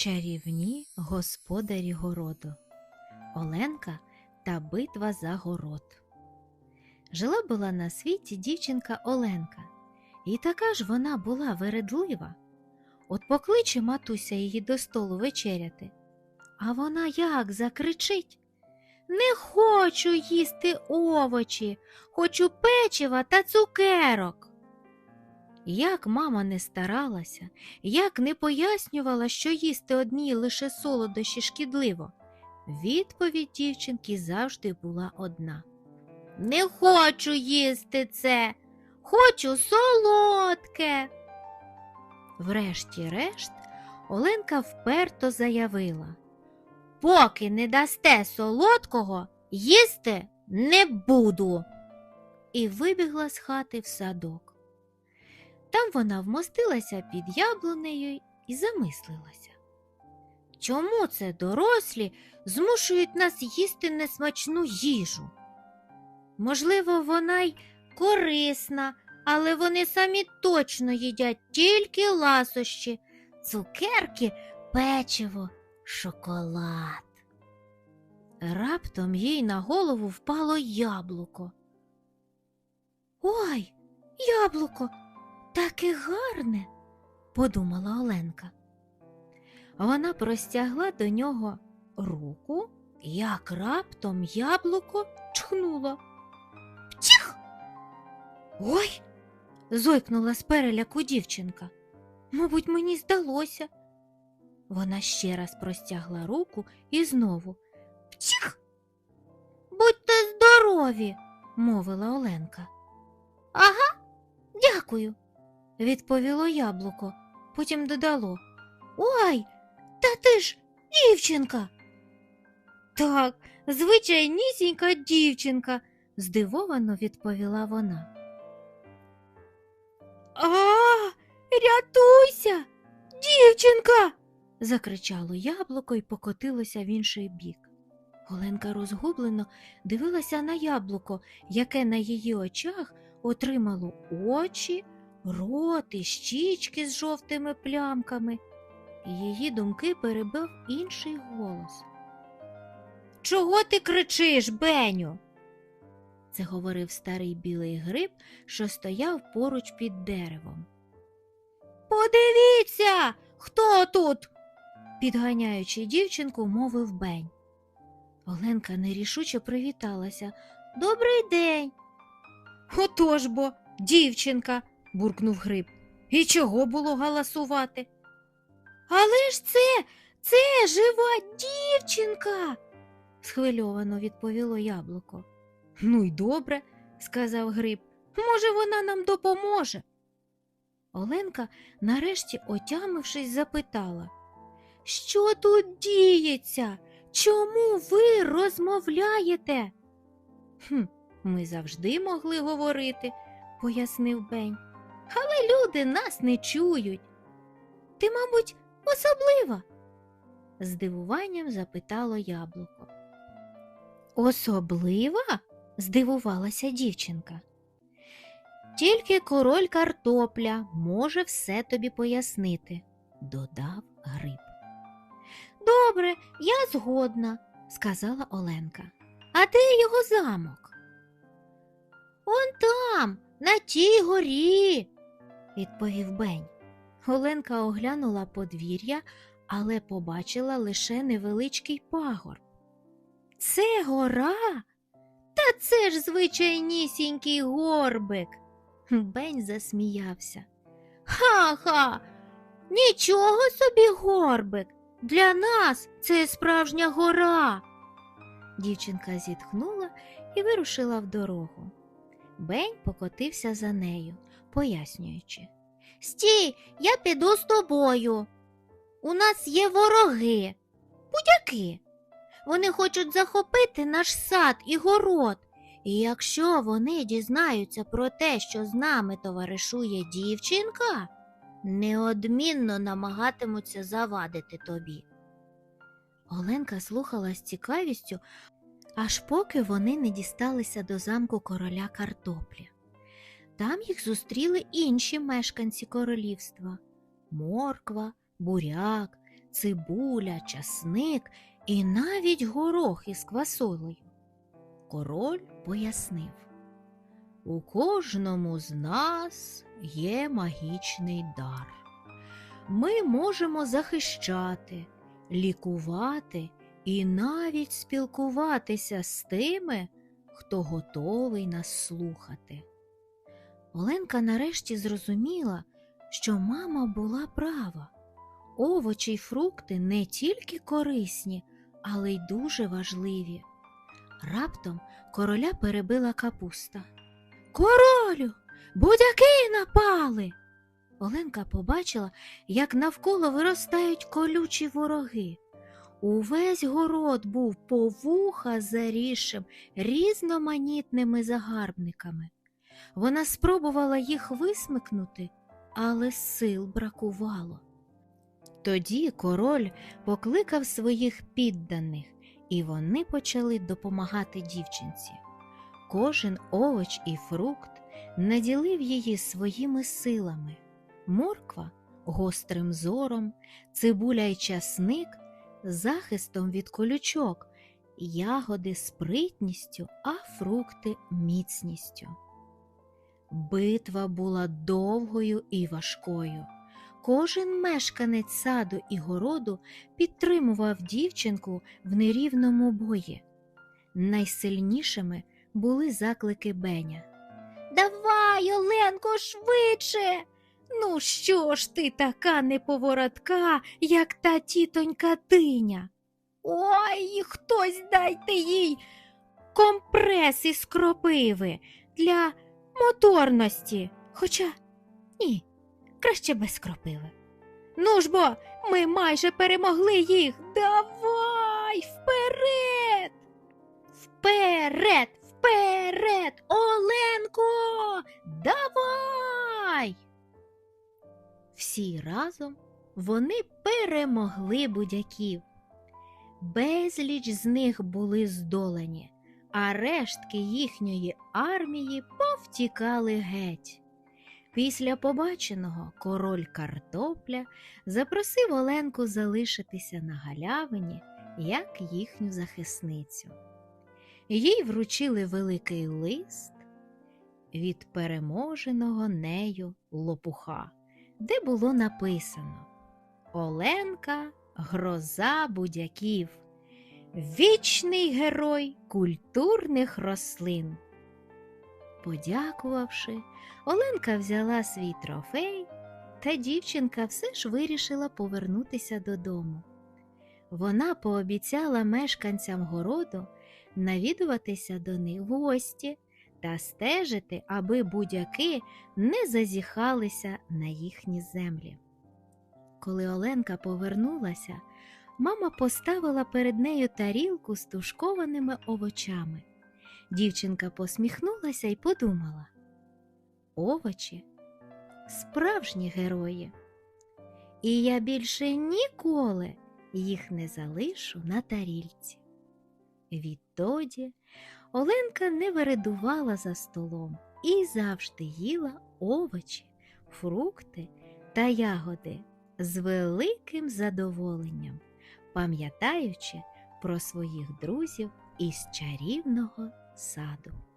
Чарівні господарі городу Оленка та битва за город. Жила була на світі дівчинка Оленка, і така ж вона була вередлива. От покличе матуся її до столу вечеряти, а вона як закричить Не хочу їсти овочі, хочу печива та цукерок. Як мама не старалася, як не пояснювала, що їсти одні лише солодощі шкідливо, відповідь дівчинки завжди була одна. Не хочу їсти це, хочу солодке. Врешті-решт, Оленка вперто заявила Поки не дасте солодкого, їсти не буду. І вибігла з хати в садок. Там вона вмостилася під яблунею і замислилася. Чому це дорослі змушують нас їсти несмачну їжу? Можливо, вона й корисна, але вони самі точно їдять тільки ласощі, цукерки, печиво, шоколад. Раптом їй на голову впало яблуко. Ой, яблуко, таке гарне, подумала Оленка. Вона простягла до нього руку, як раптом яблуко чхнуло. Птіх! Ой. зойкнула з переляку дівчинка. Мабуть, мені здалося. Вона ще раз простягла руку і знову Птіх! Будьте здорові, мовила Оленка. Ага, дякую, відповіло яблуко, потім додало. Ой, та ти ж дівчинка. Так, звичайнісінька дівчинка, здивовано відповіла вона. А, рятуйся, дівчинка. закричало яблуко і покотилося в інший бік. Оленка розгублено дивилася на яблуко, яке на її очах отримало очі, рот і щічки з жовтими плямками. і Її думки перебив інший голос. Чого ти кричиш, Беню? Це говорив старий білий гриб, що стояв поруч під деревом. Подивіться, хто тут? підганяючи дівчинку, мовив Бень. Оленка нерішуче привіталася. Добрий день. Отож бо, дівчинка, буркнув гриб. І чого було галасувати? Але ж це, це жива дівчинка, схвильовано відповіло яблуко. Ну й добре, сказав гриб. Може, вона нам допоможе. Оленка, нарешті, отямившись, запитала, що тут діється? Чому ви розмовляєте? Хм, ми завжди могли говорити, пояснив Бень. Люди нас не чують. Ти, мабуть, особлива? з дивуванням запитало яблуко. Особлива? здивувалася дівчинка. Тільки король картопля може все тобі пояснити, додав гриб. Добре, я згодна, сказала Оленка. А де його замок? Он там, на тій горі, відповів Бень. Оленка оглянула подвір'я, але побачила лише невеличкий пагорб. Це гора? Та це ж звичайнісінький горбик. Бень засміявся. Ха-ха, нічого собі горбик. Для нас це справжня гора. Дівчинка зітхнула і вирушила в дорогу. Бень покотився за нею, пояснюючи. Стій, я піду з тобою. У нас є вороги, будяки. Вони хочуть захопити наш сад і город. І якщо вони дізнаються про те, що з нами товаришує дівчинка, неодмінно намагатимуться завадити тобі. Оленка слухала з цікавістю, аж поки вони не дісталися до замку короля картоплі. Там їх зустріли інші мешканці королівства морква, буряк, цибуля, часник і навіть горох із квасолею. Король пояснив У кожному з нас є магічний дар. Ми можемо захищати, лікувати і навіть спілкуватися з тими, хто готовий нас слухати. Оленка нарешті зрозуміла, що мама була права. Овочі й фрукти не тільки корисні, але й дуже важливі. Раптом короля перебила капуста. Королю, будяки напали. Оленка побачила, як навколо виростають колючі вороги. Увесь город був по вуха зарісшим різноманітними загарбниками. Вона спробувала їх висмикнути, але сил бракувало. Тоді король покликав своїх підданих, і вони почали допомагати дівчинці. Кожен овоч і фрукт наділив її своїми силами. Морква гострим зором, цибуля й часник захистом від колючок, ягоди спритністю, а фрукти міцністю. Битва була довгою і важкою. Кожен мешканець саду і городу підтримував дівчинку в нерівному бої. Найсильнішими були заклики Беня. Давай, Оленко, швидше. Ну, що ж ти така неповоротка, як та тітонька Тиня? Ой, хтось дайте їй компрес із кропиви для моторності. Хоча ні, краще без кропиви. Ну ж бо, ми майже перемогли їх. Давай вперед. Вперед, вперед, Оленко, давай. Всі разом вони перемогли будяків. Безліч з них були здолані, а рештки їхньої армії повтікали геть. Після побаченого король картопля запросив Оленку залишитися на галявині, як їхню захисницю. Їй вручили великий лист від переможеного нею лопуха, де було написано Оленка гроза будяків, вічний герой культурних рослин. Подякувавши, Оленка взяла свій трофей, та дівчинка все ж вирішила повернутися додому. Вона пообіцяла мешканцям городу навідуватися до них в гості та стежити, аби будяки не зазіхалися на їхні землі. Коли Оленка повернулася, мама поставила перед нею тарілку з тушкованими овочами. Дівчинка посміхнулася і подумала овочі справжні герої, і я більше ніколи їх не залишу на тарільці. Відтоді Оленка не вередувала за столом і завжди їла овочі, фрукти та ягоди з великим задоволенням, пам'ятаючи про своїх друзів із чарівного саду.